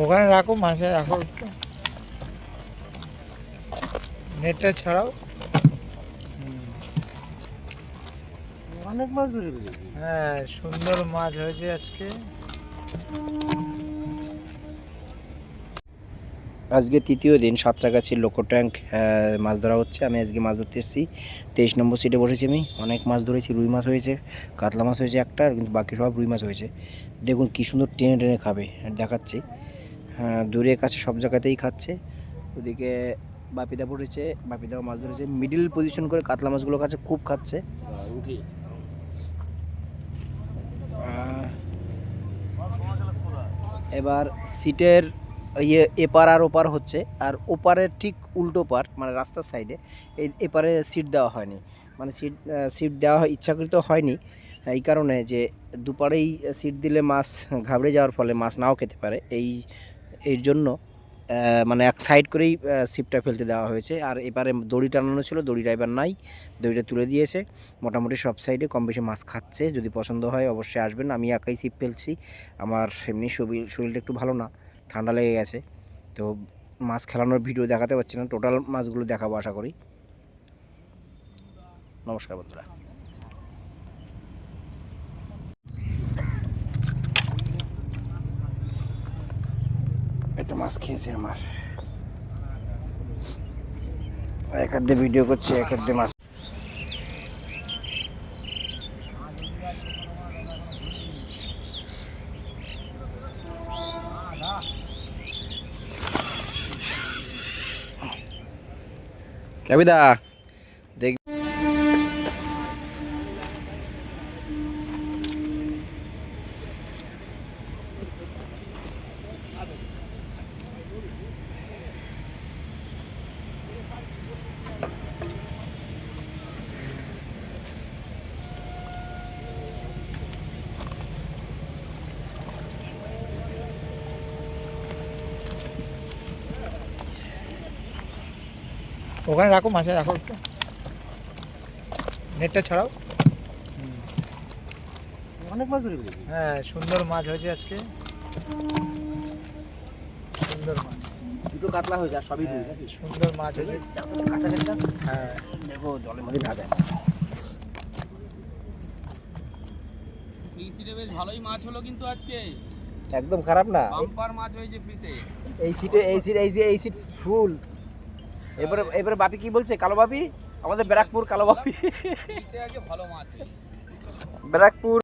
ওখানে রাখো মাছে রাখো। একটু। নেটটা ছাড়াও। অনেক মাছ হ্যাঁ সুন্দর মাছ হয়েছে আজকে। আজকে তৃতীয় দিন সাঁতরাগাছির লোকো ট্যাঙ্ক মাছ ধরা হচ্ছে। আমি আজকে মাছ ধরতে এসেছি। তেইশ নম্বর সিটে বসেছি আমি। অনেক মাছ ধরেছি রুই মাছ হয়েছে কাতলা মাছ হয়েছে একটা আর কিন্তু বাকি সব রুই মাছ হয়েছে। দেখুন কী সুন্দর টেনে টেনে খাবে দেখাচ্ছি। দূরে কাছে সব জায়গাতেই খাচ্ছে। ওদিকে বাপিদা পড়েছে, বাপিদাও মাছ ধরেছে। মিডিল পজিশন করে কাতলা মাছগুলো কাছে খুব খাচ্ছে। এবার সিটের ইয়ে এপার আর ওপার হচ্ছে। আর ওপারের ঠিক উল্টো পার মানে রাস্তার সাইডে এই এপারে সিট দেওয়া হয়নি। মানে সিট সিট দেওয়া হয়, ইচ্ছাকৃত হয়নি। এই কারণে যে দুপারেই সিট দিলে মাছ ঘাবড়ে যাওয়ার ফলে মাছ নাও খেতে পারে। এই এর জন্য মানে এক সাইড করেই সিপটা ফেলতে দেওয়া হয়েছে। আর এবারে দড়ি টানানো ছিল দড়িটা এবার নাই, দড়িটা তুলে দিয়েছে। মোটামুটি সব সাইডে কম বেশি মাছ খাচ্ছে, যদি পছন্দ হয় অবশ্যই আসবেন। আমি একাই সিপ ফেলছি, আমার এমনি শরীর, শরীরটা একটু ভালো না, ঠান্ডা লেগে গেছে। তো মাছ খেলানোর ভিডিও দেখাতে পারছি না টোটাল মাছগুলো দেখাবো আশা করি। নমস্কার বন্ধুরা। একটা মাছ খেয়েছে আমার এক হাত ভিডিও করছে এক হাত মাছ। কবিতা দেখ ওখানে রাখো মাছে রাখো একটু। নেটটা ছাড়াও। অনেক মাছ ধরে হ্যাঁ সুন্দর মাছ হয়েছে আজকে। সুন্দর মাছ। দুটো কাতলা হয়েছে আর সবই হ্যাঁ, সুন্দর মাছ হয়েছে। না? হ্যাঁ। দেখো জলের মধ্যে না যায়। ফ্রিতে বেশ ভালোই মাছ হলো কিন্তু আজকে। একদম খারাপ না? বাম্পার মাছ হয়েছে ফ্রিতে। এই সিটে এই সিট এই যে এই সিট ফুল এবারে এবারে বাপি কি বলছে? কালো বাপি? আমাদের ব্যারাকপুর কালো বাপি। ভালো মাছ। ব্যারাকপুর